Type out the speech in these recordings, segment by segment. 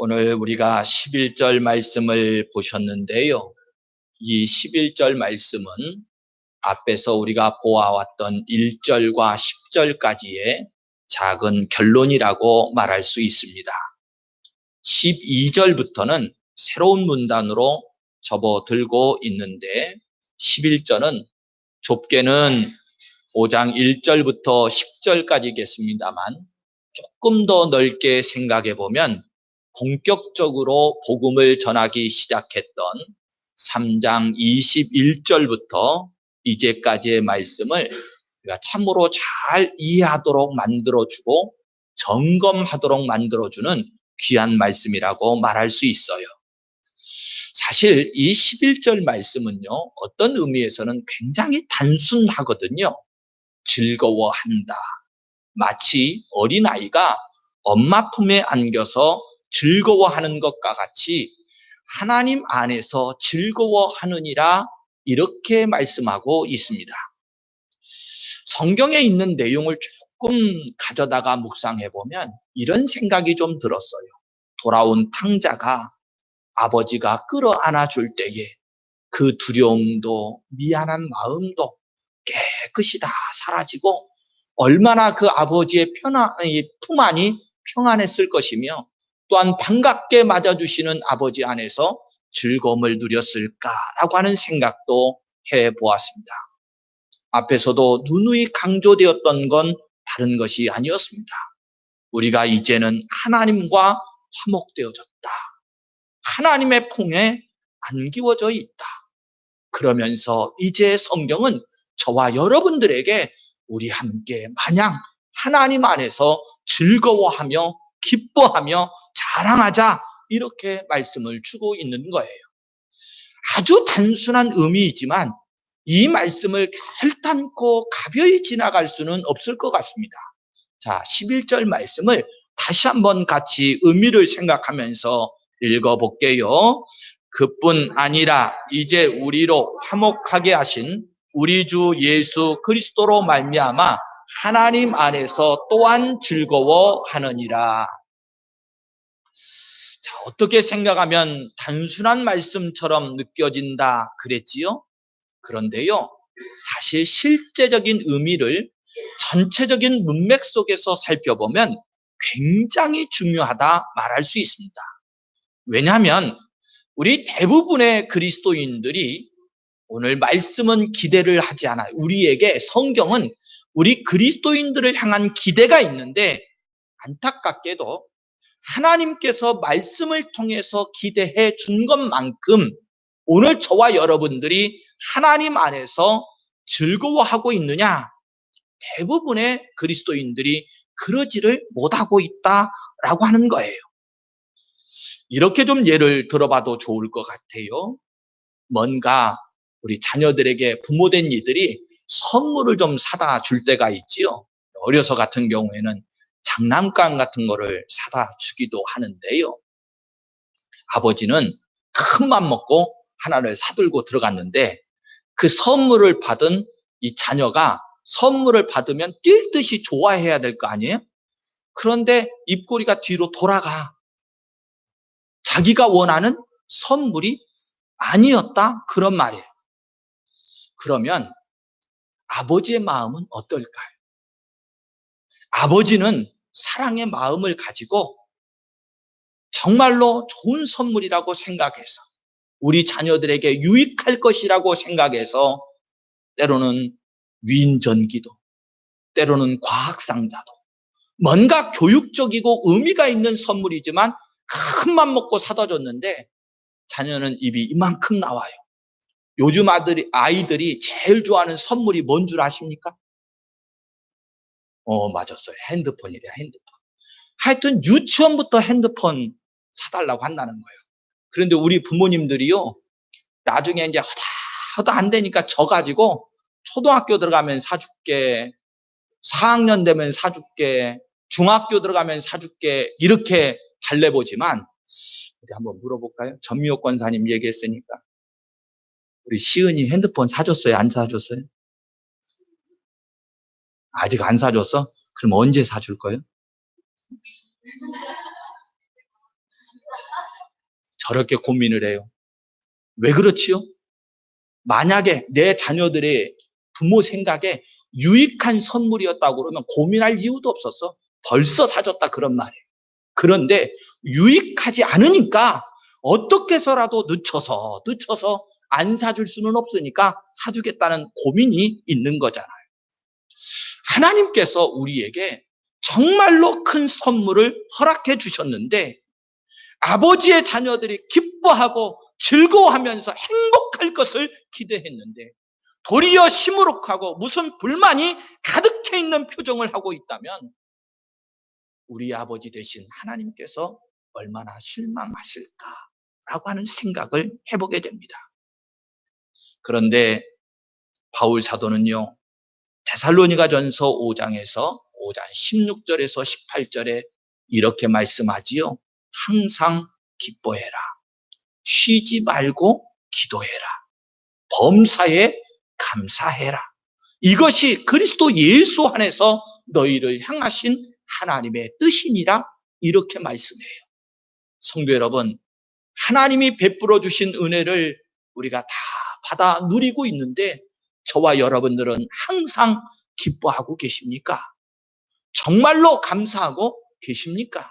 오늘 우리가 11절 말씀을 보셨는데요. 이 11절 말씀은 앞에서 우리가 보아왔던 1절과 10절까지의 작은 결론이라고 말할 수 있습니다. 12절부터는 새로운 문단으로 접어들고 있는데 11절은 좁게는 5장 1절부터 10절까지겠습니다만 조금 더 넓게 생각해 보면 본격적으로 복음을 전하기 시작했던 3장 21절부터 이제까지의 말씀을 우리가 참으로 잘 이해하도록 만들어주고 점검하도록 만들어주는 귀한 말씀이라고 말할 수 있어요. 사실 이 11절 말씀은요, 어떤 의미에서는 굉장히 단순하거든요. 즐거워한다. 마치 어린아이가 엄마 품에 안겨서 즐거워하는 것과 같이 하나님 안에서 즐거워하느니라 이렇게 말씀하고 있습니다. 성경에 있는 내용을 조금 가져다가 묵상해 보면 이런 생각이 좀 들었어요. 돌아온 탕자가 아버지가 끌어안아 줄 때에 그 두려움도 미안한 마음도 깨끗이 다 사라지고 얼마나 그 아버지의 편안, 품 안이 평안했을 것이며 또한 반갑게 맞아주시는 아버지 안에서 즐거움을 누렸을까라고 하는 생각도 해 보았습니다. 앞에서도 누누이 강조되었던 건 다른 것이 아니었습니다. 우리가 이제는 하나님과 화목되어졌다. 하나님의 품에 안기워져 있다. 그러면서 이제 성경은 저와 여러분들에게 우리 함께 마냥 하나님 안에서 즐거워하며 기뻐하며 자랑하자 이렇게 말씀을 주고 있는 거예요. 아주 단순한 의미이지만 이 말씀을 결단코 가벼이 지나갈 수는 없을 것 같습니다. 자, 11절 말씀을 다시 한번 같이 의미를 생각하면서 읽어볼게요. 그뿐 아니라 이제 우리로 화목하게 하신 우리 주 예수 그리스도로 말미암아 하나님 안에서 또한 즐거워하느니라. 자, 어떻게 생각하면 단순한 말씀처럼 느껴진다 그랬지요? 그런데요, 사실 실제적인 의미를 전체적인 문맥 속에서 살펴보면 굉장히 중요하다 말할 수 있습니다. 왜냐하면 우리 대부분의 그리스도인들이 오늘 말씀은 기대를 하지 않아요. 우리에게 성경은 우리 그리스도인들을 향한 기대가 있는데 안타깝게도 하나님께서 말씀을 통해서 기대해 준 것만큼 오늘 저와 여러분들이 하나님 안에서 즐거워하고 있느냐? 대부분의 그리스도인들이 그러지를 못하고 있다라고 하는 거예요. 이렇게 좀 예를 들어봐도 좋을 것 같아요. 뭔가 우리 자녀들에게 부모된 이들이 선물을 좀 사다 줄 때가 있지요. 어려서 같은 경우에는 장난감 같은 거를 사다 주기도 하는데요. 아버지는 큰 맘 먹고 하나를 사들고 들어갔는데 그 선물을 받은 이 자녀가 선물을 받으면 뛸 듯이 좋아해야 될 거 아니에요? 그런데 입꼬리가 뒤로 돌아가. 자기가 원하는 선물이 아니었다? 그런 말이에요. 그러면 아버지의 마음은 어떨까요? 아버지는 사랑의 마음을 가지고 정말로 좋은 선물이라고 생각해서 우리 자녀들에게 유익할 것이라고 생각해서 때로는 위인전기도, 때로는 과학상자도, 뭔가 교육적이고 의미가 있는 선물이지만 큰맘 먹고 사다 줬는데 자녀는 입이 이만큼 나와요. 요즘 아들이, 아이들이 제일 좋아하는 선물이 뭔 줄 아십니까? 어, 맞았어요. 핸드폰이래요, 핸드폰. 하여튼 유치원부터 핸드폰 사달라고 한다는 거예요. 그런데 우리 부모님들이요, 나중에 이제 허다, 허다 안 되니까 져가지고 초등학교 들어가면 사줄게, 4학년 되면 사줄게, 중학교 들어가면 사줄게, 이렇게 달래보지만, 우리 한번 물어볼까요? 전미호 권사님 얘기했으니까. 우리 시은이 핸드폰 사줬어요? 안 사줬어요? 아직 안 사줬어? 그럼 언제 사줄 거예요? 저렇게 고민을 해요. 왜 그렇지요? 만약에 내 자녀들의 부모 생각에 유익한 선물이었다고 그러면 고민할 이유도 없었어. 벌써 사줬다 그런 말이에요. 그런데 유익하지 않으니까 어떻게 해서라도 늦춰서 늦춰서 안 사줄 수는 없으니까 사주겠다는 고민이 있는 거잖아요. 하나님께서 우리에게 정말로 큰 선물을 허락해 주셨는데 아버지의 자녀들이 기뻐하고 즐거워하면서 행복할 것을 기대했는데 도리어 시무룩하고 무슨 불만이 가득해 있는 표정을 하고 있다면 우리 아버지 대신 하나님께서 얼마나 실망하실까라고 하는 생각을 해보게 됩니다. 그런데 바울 사도는요, 데살로니가 전서 5장에서 5장 16절에서 18절에 이렇게 말씀하지요. 항상 기뻐해라. 쉬지 말고 기도해라. 범사에 감사해라. 이것이 그리스도 예수 안에서 너희를 향하신 하나님의 뜻이니라 이렇게 말씀해요. 성도 여러분, 하나님이 베풀어 주신 은혜를 우리가 다 받아 누리고 있는데 저와 여러분들은 항상 기뻐하고 계십니까? 정말로 감사하고 계십니까?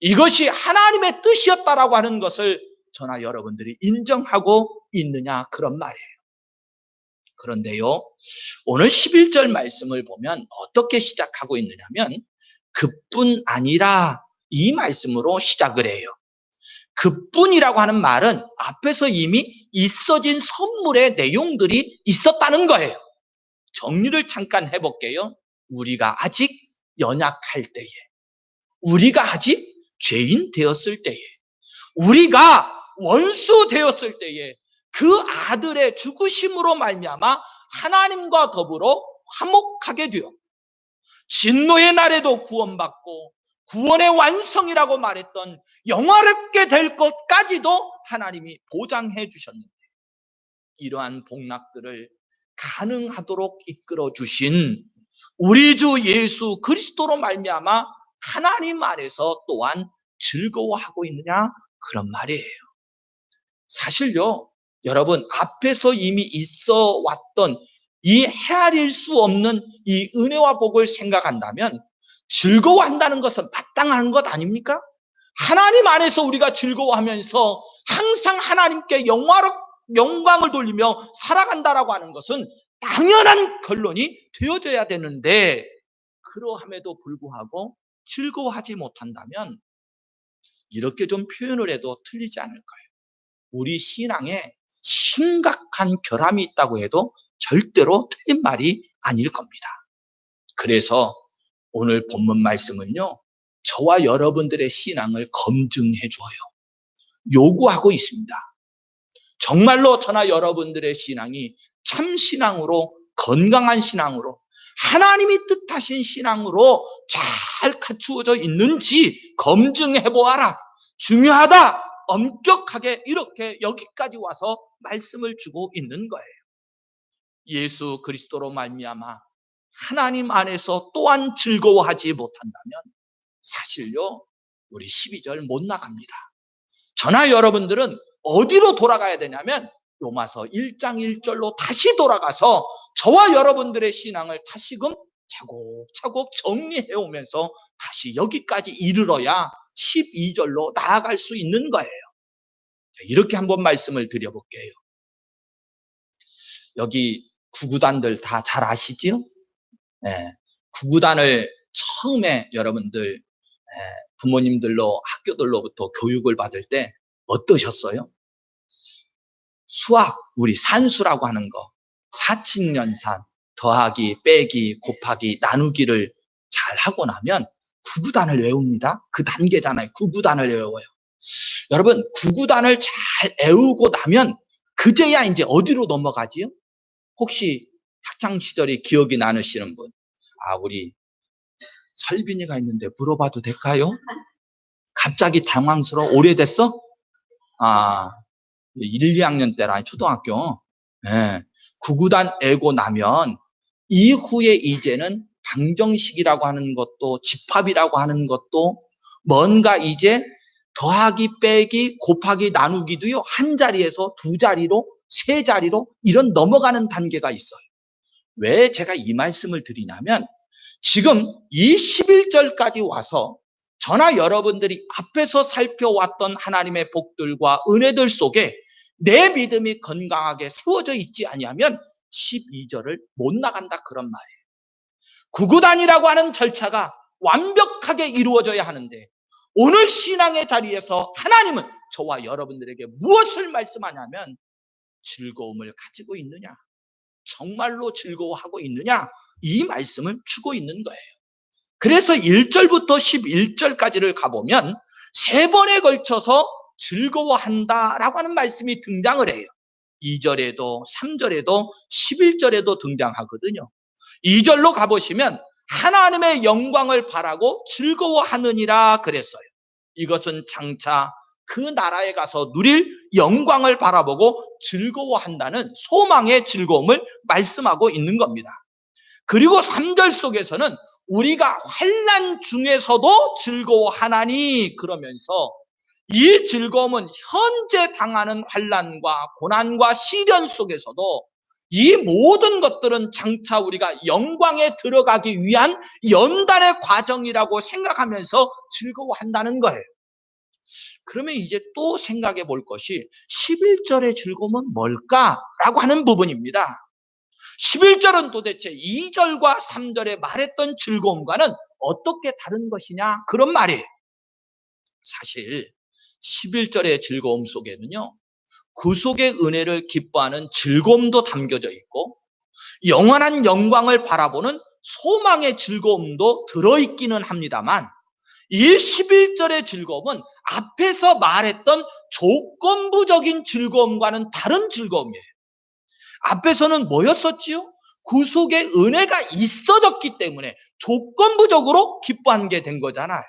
이것이 하나님의 뜻이었다라고 하는 것을 저나 여러분들이 인정하고 있느냐 그런 말이에요. 그런데요, 오늘 11절 말씀을 보면 어떻게 시작하고 있느냐면 그뿐 아니라 이 말씀으로 시작을 해요. 그뿐이라고 하는 말은 앞에서 이미 있어진 선물의 내용들이 있었다는 거예요. 정리를 잠깐 해볼게요. 우리가 아직 연약할 때에, 우리가 아직 죄인 되었을 때에, 우리가 원수 되었을 때에 그 아들의 죽으심으로 말미암아 하나님과 더불어 화목하게 되어 진노의 날에도 구원받고 구원의 완성이라고 말했던 영화롭게 될 것까지도 하나님이 보장해 주셨는데 이러한 복락들을 가능하도록 이끌어 주신 우리 주 예수 그리스도로 말미암아 하나님 안에서 또한 즐거워하고 있느냐 그런 말이에요. 사실요, 여러분 앞에서 이미 있어 왔던 이 헤아릴 수 없는 이 은혜와 복을 생각한다면 즐거워한다는 것은 마땅한 것 아닙니까? 하나님 안에서 우리가 즐거워하면서 항상 하나님께 영화로, 영광을 돌리며 살아간다라고 하는 것은 당연한 결론이 되어져야 되는데 그러함에도 불구하고 즐거워하지 못한다면 이렇게 좀 표현을 해도 틀리지 않을 거예요. 우리 신앙에 심각한 결함이 있다고 해도 절대로 틀린 말이 아닐 겁니다. 그래서 오늘 본문 말씀은요, 저와 여러분들의 신앙을 검증해 줘요. 요구하고 있습니다. 정말로 저나 여러분들의 신앙이 참 신앙으로, 건강한 신앙으로, 하나님이 뜻하신 신앙으로 잘 갖추어져 있는지 검증해 보아라. 중요하다. 엄격하게 이렇게 여기까지 와서 말씀을 주고 있는 거예요. 예수 그리스도로 말미암아 하나님 안에서 또한 즐거워하지 못한다면 사실요 우리 12절 못 나갑니다. 저나 여러분들은 어디로 돌아가야 되냐면 로마서 1장 1절로 다시 돌아가서 저와 여러분들의 신앙을 다시금 차곡차곡 정리해 오면서 다시 여기까지 이르러야 12절로 나아갈 수 있는 거예요. 이렇게 한번 말씀을 드려볼게요. 여기 구구단들 다 잘 아시지요? 예, 구구단을 처음에 여러분들 예, 부모님들로 학교들로부터 교육을 받을 때 어떠셨어요? 수학, 우리 산수라고 하는 거, 사칙연산, 더하기, 빼기, 곱하기, 나누기를 잘 하고 나면 구구단을 외웁니다. 그 단계잖아요. 구구단을 외워요. 여러분, 구구단을 잘 외우고 나면 그제야 이제 어디로 넘어가지요? 혹시 학창 시절이 기억이 나누시는 분? 아, 우리 설빈이가 있는데 물어봐도 될까요? 갑자기 당황스러워. 오래됐어? 아, 1, 2학년 때라 초등학교. 예. 구구단 애고 나면 이후에 이제는 방정식이라고 하는 것도 집합이라고 하는 것도 뭔가 이제 더하기, 빼기, 곱하기, 나누기도요, 한 자리에서 두 자리로, 세 자리로, 이런 넘어가는 단계가 있어요. 왜 제가 이 말씀을 드리냐면, 지금 이 11절까지 와서 저나 여러분들이 앞에서 살펴왔던 하나님의 복들과 은혜들 속에 내 믿음이 건강하게 세워져 있지 아니하면 12절을 못 나간다 그런 말이에요. 구구단이라고 하는 절차가 완벽하게 이루어져야 하는데 오늘 신앙의 자리에서 하나님은 저와 여러분들에게 무엇을 말씀하냐면 즐거움을 가지고 있느냐? 정말로 즐거워하고 있느냐? 이 말씀을 주고 있는 거예요. 그래서 1절부터 11절까지를 가보면 세 번에 걸쳐서 즐거워한다라고 하는 말씀이 등장을 해요. 2절에도 3절에도 11절에도 등장하거든요. 2절로 가보시면 하나님의 영광을 바라고 즐거워하느니라 그랬어요. 이것은 장차 그 나라에 가서 누릴 영광을 바라보고 즐거워한다는 소망의 즐거움을 말씀하고 있는 겁니다. 그리고 3절 속에서는 우리가 환란 중에서도 즐거워하나니 그러면서 이 즐거움은 현재 당하는 환란과 고난과 시련 속에서도 이 모든 것들은 장차 우리가 영광에 들어가기 위한 연단의 과정이라고 생각하면서 즐거워한다는 거예요. 그러면 이제 또 생각해 볼 것이 11절의 즐거움은 뭘까라고 하는 부분입니다. 11절은 도대체 2절과 3절에 말했던 즐거움과는 어떻게 다른 것이냐? 그런 말이에요. 사실 11절의 즐거움 속에는요. 구속의 은혜를 기뻐하는 즐거움도 담겨져 있고 영원한 영광을 바라보는 소망의 즐거움도 들어있기는 합니다만 이 11절의 즐거움은 앞에서 말했던 조건부적인 즐거움과는 다른 즐거움이에요. 앞에서는 뭐였었지요? 구속의 은혜가 있어졌기 때문에 조건부적으로 기뻐한 게 된 거잖아요.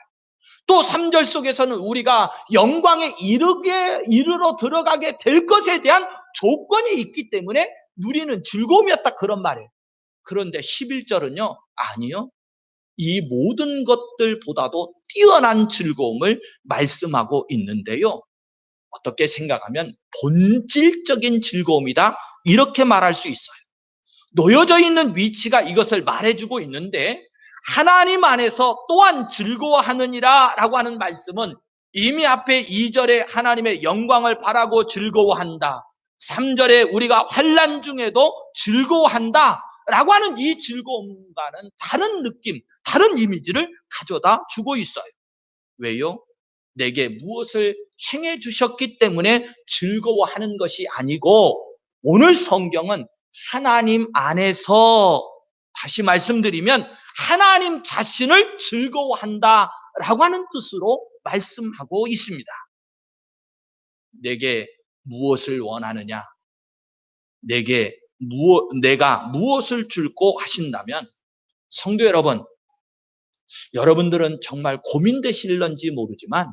또 3절 속에서는 우리가 영광에 이르게, 이르러 들어가게 될 것에 대한 조건이 있기 때문에 누리는 즐거움이었다. 그런 말이에요. 그런데 11절은요, 아니요. 이 모든 것들보다도 뛰어난 즐거움을 말씀하고 있는데요. 어떻게 생각하면 본질적인 즐거움이다. 이렇게 말할 수 있어요. 놓여져 있는 위치가 이것을 말해주고 있는데 하나님 안에서 또한 즐거워하느니라 라고 하는 말씀은 이미 앞에 2절에 하나님의 영광을 바라고 즐거워한다. 3절에 우리가 환란 중에도 즐거워한다. 라고 하는 이 즐거움과는 다른 느낌, 다른 이미지를 가져다 주고 있어요. 왜요? 내게 무엇을 행해 주셨기 때문에 즐거워하는 것이 아니고 오늘 성경은 하나님 안에서 다시 말씀드리면 하나님 자신을 즐거워한다 라고 하는 뜻으로 말씀하고 있습니다. 내게 무엇을 원하느냐? 내게 무엇, 내가 무엇을 줄고 하신다면 성도 여러분, 여러분들은 정말 고민되실런지 모르지만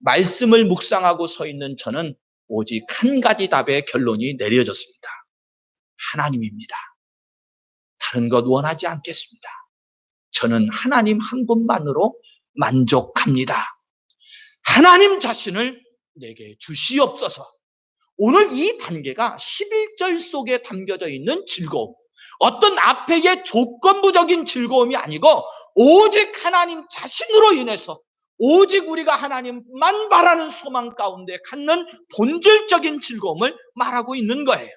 말씀을 묵상하고 서 있는 저는 오직 한 가지 답의 결론이 내려졌습니다. 하나님입니다. 다른 것 원하지 않겠습니다. 저는 하나님 한 분만으로 만족합니다. 하나님 자신을 내게 주시옵소서. 오늘 이 단계가 11절 속에 담겨져 있는 즐거움. 어떤 앞에의 조건부적인 즐거움이 아니고 오직 하나님 자신으로 인해서 오직 우리가 하나님만 바라는 소망 가운데 갖는 본질적인 즐거움을 말하고 있는 거예요.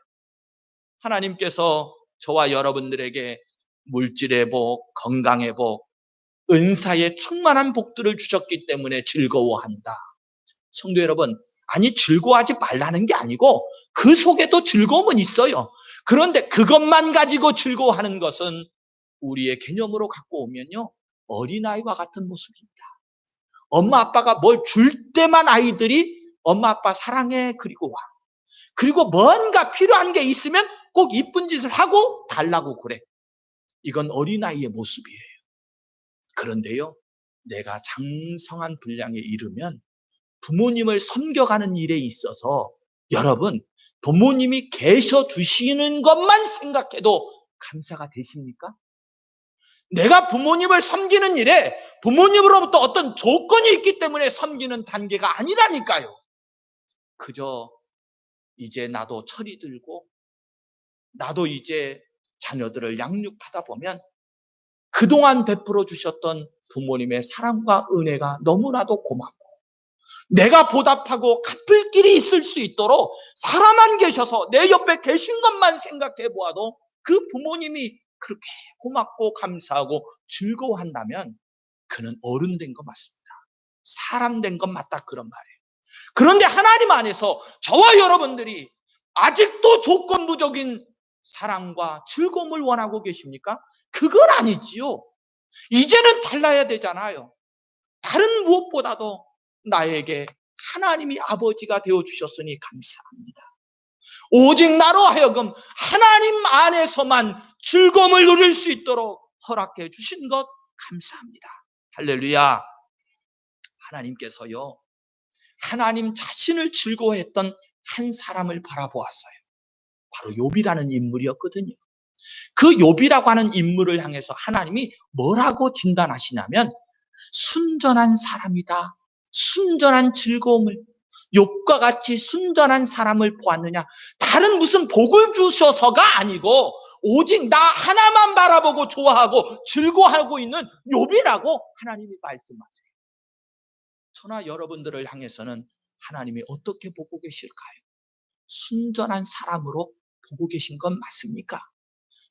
하나님께서 저와 여러분들에게 물질의 복, 건강의 복, 은사의 충만한 복들을 주셨기 때문에 즐거워한다. 성도 여러분, 아니 즐거워하지 말라는 게 아니고 그 속에도 즐거움은 있어요. 그런데 그것만 가지고 즐거워하는 것은 우리의 개념으로 갖고 오면요. 어린아이와 같은 모습입니다. 엄마 아빠가 뭘 줄 때만 아이들이 엄마 아빠 사랑해 그리고 와. 그리고 뭔가 필요한 게 있으면 꼭 이쁜 짓을 하고 달라고 그래. 이건 어린아이의 모습이에요. 그런데요, 내가 장성한 분량에 이르면 부모님을 섬겨가는 일에 있어서 여러분, 부모님이 계셔 두시는 것만 생각해도 감사가 되십니까? 내가 부모님을 섬기는 일에 부모님으로부터 어떤 조건이 있기 때문에 섬기는 단계가 아니라니까요. 그저 이제 나도 철이 들고 나도 이제 자녀들을 양육하다 보면 그동안 베풀어 주셨던 부모님의 사랑과 은혜가 너무나도 고맙고 내가 보답하고 갚을 길이 있을 수 있도록 사람만 계셔서 내 옆에 계신 것만 생각해 보아도 그 부모님이 그렇게 고맙고 감사하고 즐거워한다면 그는 어른 된 거 맞습니다. 사람 된 건 맞다 그런 말이에요. 그런데 하나님 안에서 저와 여러분들이 아직도 조건부적인 사랑과 즐거움을 원하고 계십니까? 그건 아니지요. 이제는 달라야 되잖아요. 다른 무엇보다도 나에게 하나님이 아버지가 되어 주셨으니 감사합니다. 오직 나로 하여금 하나님 안에서만 즐거움을 누릴 수 있도록 허락해 주신 것 감사합니다. 할렐루야. 하나님께서요. 하나님 자신을 즐거워했던 한 사람을 바라보았어요. 바로 욥이라는 인물이었거든요. 그 욥이라고 하는 인물을 향해서 하나님이 뭐라고 진단하시냐면 순전한 사람이다. 순전한 즐거움을 욥과 같이 순전한 사람을 보았느냐? 다른 무슨 복을 주셔서가 아니고 오직 나 하나만 바라보고 좋아하고 즐거워하고 있는 욥이라고 하나님이 말씀하세요. 저나 여러분들을 향해서는 하나님이 어떻게 보고 계실까요? 순전한 사람으로 보고 계신 건 맞습니까?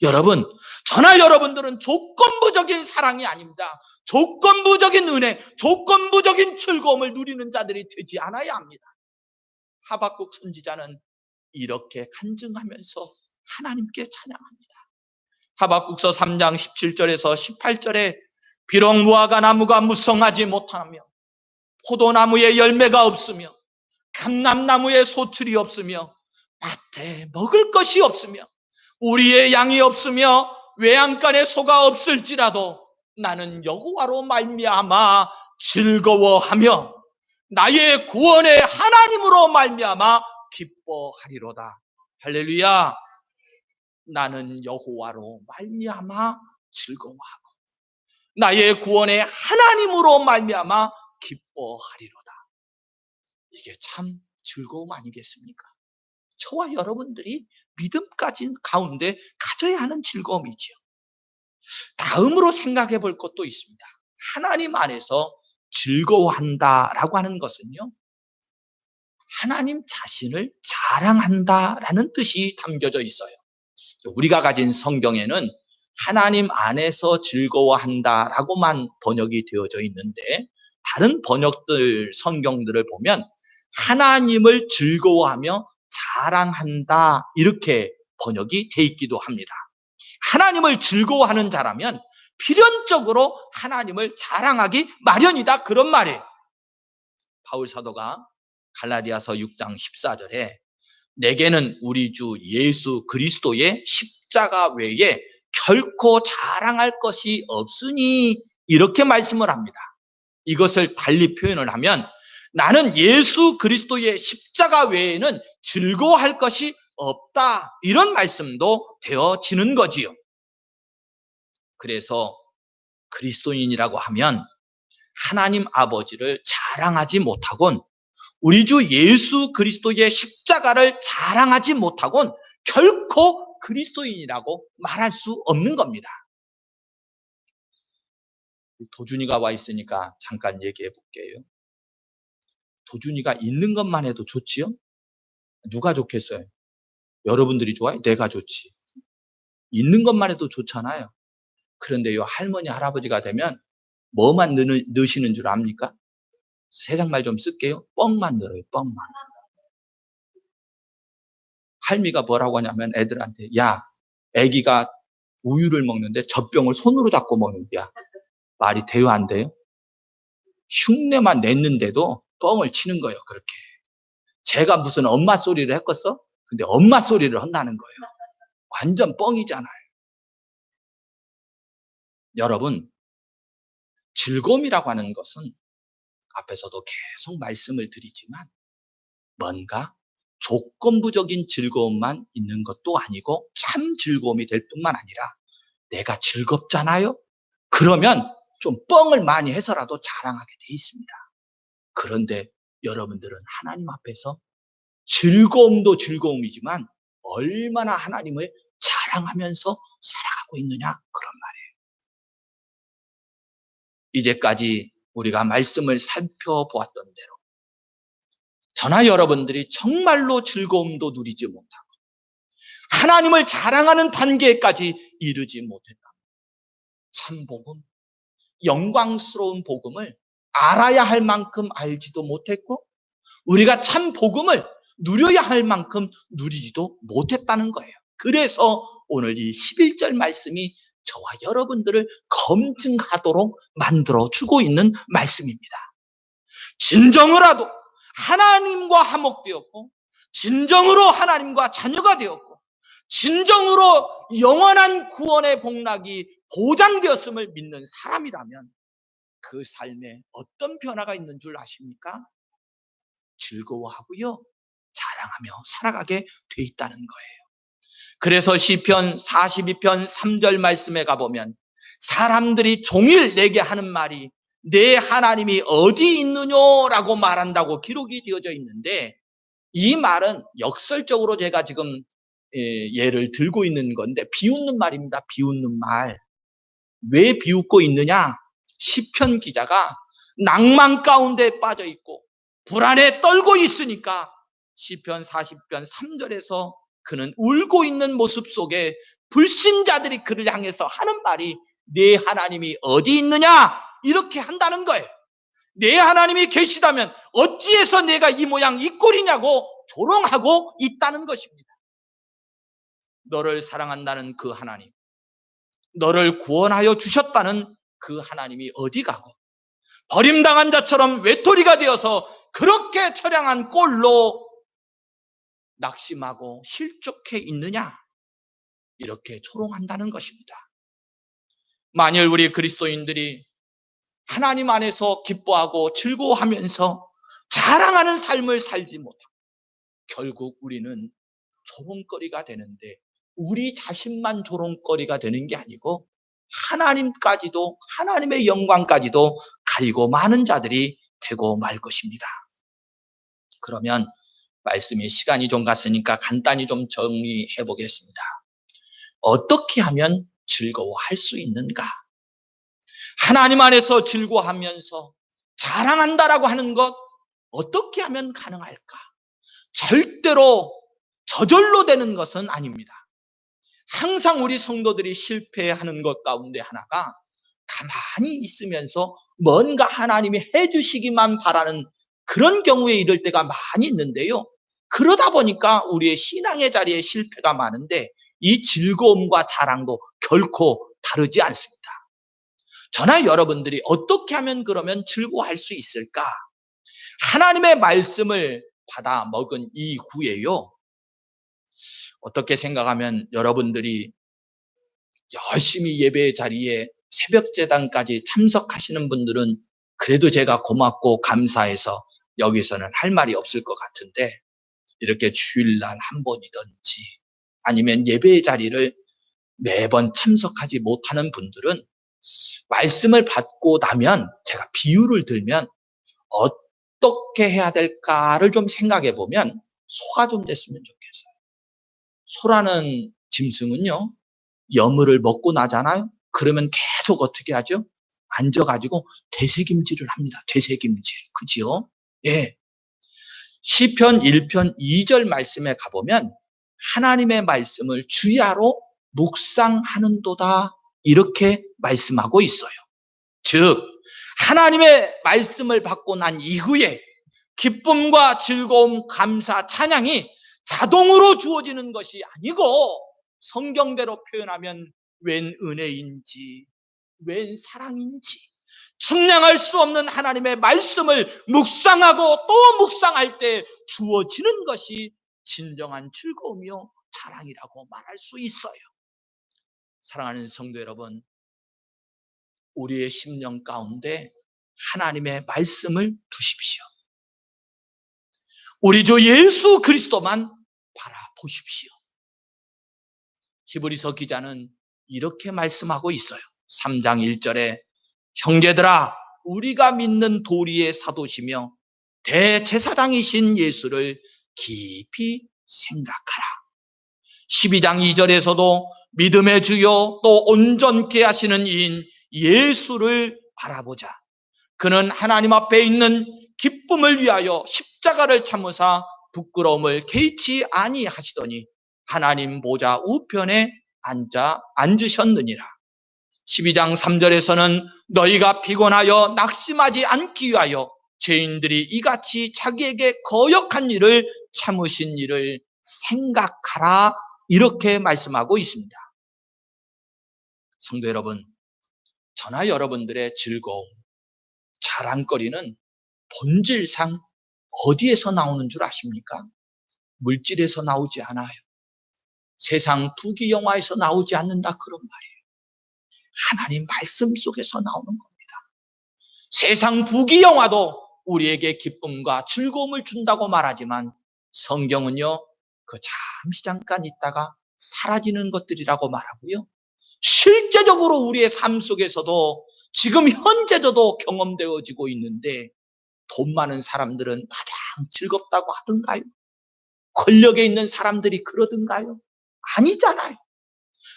여러분, 저나 여러분들은 조건부적인 사랑이 아닙니다. 조건부적인 은혜, 조건부적인 즐거움을 누리는 자들이 되지 않아야 합니다. 하박국 선지자는 이렇게 간증하면서 하나님께 찬양합니다. 하박국서 3장 17절에서 18절에 비록 무화과 나무가 무성하지 못하며 포도나무에 열매가 없으며 감람나무에 소출이 없으며 밭에 먹을 것이 없으며 우리의 양이 없으며 외양간에 소가 없을지라도 나는 여호와로 말미암아 즐거워하며 나의 구원의 하나님으로 말미암아 기뻐하리로다. 할렐루야. 나는 여호와로 말미암아 즐거워하고 나의 구원의 하나님으로 말미암아 기뻐하리로다. 이게 참 즐거움 아니겠습니까? 저와 여러분들이 믿음까지 가운데 가져야 하는 즐거움이지요. 다음으로 생각해 볼 것도 있습니다. 하나님 안에서 즐거워한다라고 하는 것은요. 하나님 자신을 자랑한다라는 뜻이 담겨져 있어요. 우리가 가진 성경에는 하나님 안에서 즐거워한다라고만 번역이 되어져 있는데 다른 번역들 성경들을 보면 하나님을 즐거워하며 자랑한다 이렇게 번역이 돼 있기도 합니다. 하나님을 즐거워하는 자라면 필연적으로 하나님을 자랑하기 마련이다 그런 말이에요. 바울 사도가 갈라디아서 6장 14절에 내게는 우리 주 예수 그리스도의 십자가 외에 결코 자랑할 것이 없으니 이렇게 말씀을 합니다. 이것을 달리 표현을 하면 나는 예수 그리스도의 십자가 외에는 즐거워할 것이 없다. 이런 말씀도 되어지는 거지요. 그래서 그리스도인이라고 하면 하나님 아버지를 자랑하지 못하곤 우리 주 예수 그리스도의 십자가를 자랑하지 못하곤 결코 그리스도인이라고 말할 수 없는 겁니다. 도준이가 와 있으니까 잠깐 얘기해 볼게요. 도준이가 있는 것만 해도 좋지요? 누가 좋겠어요? 여러분들이 좋아요? 내가 좋지. 있는 것만 해도 좋잖아요. 그런데요, 할머니, 할아버지가 되면 뭐만 넣, 넣으시는 줄 압니까? 세상 말 좀 쓸게요. 뻥만 늘어요, 뻥만. 할미가 뭐라고 하냐면 애들한테, 야, 애기가 우유를 먹는데 젖병을 손으로 잡고 먹는데야. 말이 돼요, 안 돼요? 흉내만 냈는데도 뻥을 치는 거예요, 그렇게. 제가 무슨 엄마 소리를 했겠어? 근데 엄마 소리를 한다는 거예요. 완전 뻥이잖아요. 여러분, 즐거움이라고 하는 것은 앞에서도 계속 말씀을 드리지만 뭔가 조건부적인 즐거움만 있는 것도 아니고 참 즐거움이 될 뿐만 아니라 내가 즐겁잖아요? 그러면 좀 뻥을 많이 해서라도 자랑하게 돼 있습니다. 그런데 여러분들은 하나님 앞에서 즐거움도 즐거움이지만 얼마나 하나님을 자랑하면서 살아가고 있느냐 그런 말이에요. 이제까지 우리가 말씀을 살펴보았던 대로 저나 여러분들이 정말로 즐거움도 누리지 못하고 하나님을 자랑하는 단계까지 이르지 못했다. 참 복음, 영광스러운 복음을 알아야 할 만큼 알지도 못했고 우리가 참 복음을 누려야 할 만큼 누리지도 못했다는 거예요. 그래서 오늘 이 11절 말씀이 저와 여러분들을 검증하도록 만들어 주고 있는 말씀입니다. 진정으로라도 하나님과 화목되었고 진정으로 하나님과 자녀가 되었고 진정으로 영원한 구원의 복락이 보장되었음을 믿는 사람이라면 그 삶에 어떤 변화가 있는 줄 아십니까? 즐거워하고요. 자랑하며 살아가게 돼 있다는 거예요. 그래서 시편 42편 3절 말씀에 가보면 사람들이 종일 내게 하는 말이 내 하나님이 어디 있느냐라고 말한다고 기록이 되어져 있는데 이 말은 역설적으로 제가 지금 예, 예를 들고 있는 건데 비웃는 말입니다. 비웃는 말. 왜 비웃고 있느냐? 시편 기자가 낭만 가운데 빠져 있고 불안에 떨고 있으니까 시편 40편 3절에서 그는 울고 있는 모습 속에 불신자들이 그를 향해서 하는 말이 내 하나님이 어디 있느냐 이렇게 한다는 거예요. 내 하나님이 계시다면 어찌해서 내가 이 모양 이 꼴이냐고 조롱하고 있다는 것입니다. 너를 사랑한다는 그 하나님, 너를 구원하여 주셨다는 그 하나님이 어디 가고 버림당한 자처럼 외톨이가 되어서 그렇게 처량한 꼴로 낙심하고 실족해 있느냐? 이렇게 조롱한다는 것입니다. 만일 우리 그리스도인들이 하나님 안에서 기뻐하고 즐거워하면서 자랑하는 삶을 살지 못하고 결국 우리는 조롱거리가 되는데 우리 자신만 조롱거리가 되는 게 아니고 하나님까지도 하나님의 영광까지도 가리고 많은 자들이 되고 말 것입니다. 그러면 말씀이 시간이 좀 갔으니까 간단히 좀 정리해 보겠습니다. 어떻게 하면 즐거워할 수 있는가? 하나님 안에서 즐거워하면서 자랑한다라고 하는 것 어떻게 하면 가능할까? 절대로 저절로 되는 것은 아닙니다. 항상 우리 성도들이 실패하는 것 가운데 하나가 가만히 있으면서 뭔가 하나님이 해주시기만 바라는 그런 경우에 이럴 때가 많이 있는데요. 그러다 보니까 우리의 신앙의 자리에 실패가 많은데 이 즐거움과 자랑도 결코 다르지 않습니다. 저나 여러분들이 어떻게 하면 그러면 즐거워할 수 있을까? 하나님의 말씀을 받아 먹은 이후에요. 어떻게 생각하면 여러분들이 열심히 예배 자리에 새벽 재단까지 참석하시는 분들은 그래도 제가 고맙고 감사해서 여기서는 할 말이 없을 것 같은데 이렇게 주일날 한 번이든지 아니면 예배 자리를 매번 참석하지 못하는 분들은 말씀을 받고 나면 제가 비유를 들면 어떻게 해야 될까를 좀 생각해 보면 소가 좀 됐으면 좋겠어요. 소라는 짐승은요, 여물을 먹고 나잖아요? 그러면 계속 어떻게 하죠? 앉아가지고 되새김질을 합니다. 되새김질. 그지요? 예. 시편 1편 2절 말씀에 가보면 하나님의 말씀을 주야로 묵상하는도다. 이렇게 말씀하고 있어요. 즉, 하나님의 말씀을 받고 난 이후에 기쁨과 즐거움, 감사, 찬양이 자동으로 주어지는 것이 아니고 성경대로 표현하면 웬 은혜인지, 웬 사랑인지, 측량할 수 없는 하나님의 말씀을 묵상하고 또 묵상할 때 주어지는 것이 진정한 즐거움이요, 자랑이라고 말할 수 있어요. 사랑하는 성도 여러분, 우리의 심령 가운데 하나님의 말씀을 두십시오. 우리 주 예수 그리스도만 바라보십시오. 히브리서 기자는 이렇게 말씀하고 있어요. 3장 1절에 형제들아, 우리가 믿는 도리의 사도시며 대제사장이신 예수를 깊이 생각하라. 12장 2절에서도 믿음의 주요 또 온전케 하시는 이인 예수를 바라보자. 그는 하나님 앞에 있는 기쁨을 위하여 십자가를 참으사 부끄러움을 개의치 아니하시더니 하나님 보좌 우편에 앉아 앉으셨느니라. 12장 3절에서는 너희가 피곤하여 낙심하지 않기 위하여 죄인들이 이같이 자기에게 거역한 일을 참으신 일을 생각하라 이렇게 말씀하고 있습니다. 성도 여러분, 저나 여러분들의 즐거움, 자랑거리는 본질상 어디에서 나오는 줄 아십니까? 물질에서 나오지 않아요. 세상 부귀 영화에서 나오지 않는다 그런 말이에요. 하나님 말씀 속에서 나오는 겁니다. 세상 부귀 영화도 우리에게 기쁨과 즐거움을 준다고 말하지만 성경은요, 그 잠시 잠깐 있다가 사라지는 것들이라고 말하고요. 실제적으로 우리의 삶 속에서도 지금 현재저도 경험되어지고 있는데 돈 많은 사람들은 가장 즐겁다고 하던가요? 권력에 있는 사람들이 그러던가요? 아니잖아요.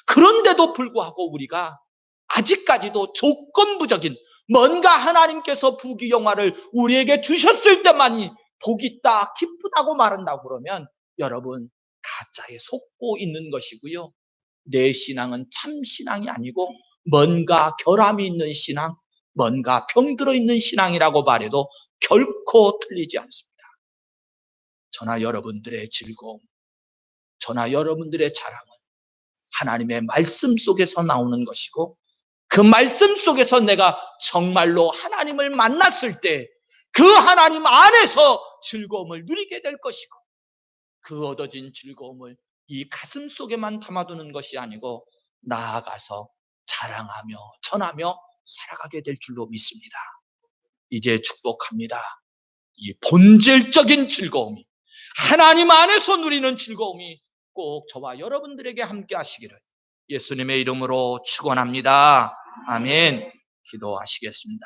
그런데도 불구하고 우리가 아직까지도 조건부적인 뭔가 하나님께서 부귀 영화를 우리에게 주셨을 때만이 복 있다, 기쁘다고 말한다고 그러면 여러분 가짜에 속고 있는 것이고요. 내 신앙은 참 신앙이 아니고 뭔가 결함이 있는 신앙, 뭔가 병들어 있는 신앙이라고 말해도 결코 틀리지 않습니다. 저나 여러분들의 즐거움, 저나 여러분들의 자랑은 하나님의 말씀 속에서 나오는 것이고 그 말씀 속에서 내가 정말로 하나님을 만났을 때 그 하나님 안에서 즐거움을 누리게 될 것이고 그 얻어진 즐거움을 이 가슴 속에만 담아두는 것이 아니고 나아가서 자랑하며 전하며 살아가게 될 줄로 믿습니다. 이제 축복합니다. 이 본질적인 즐거움이 하나님 안에서 누리는 즐거움이 꼭 저와 여러분들에게 함께 하시기를 예수님의 이름으로 축원합니다. 아멘. 기도하시겠습니다.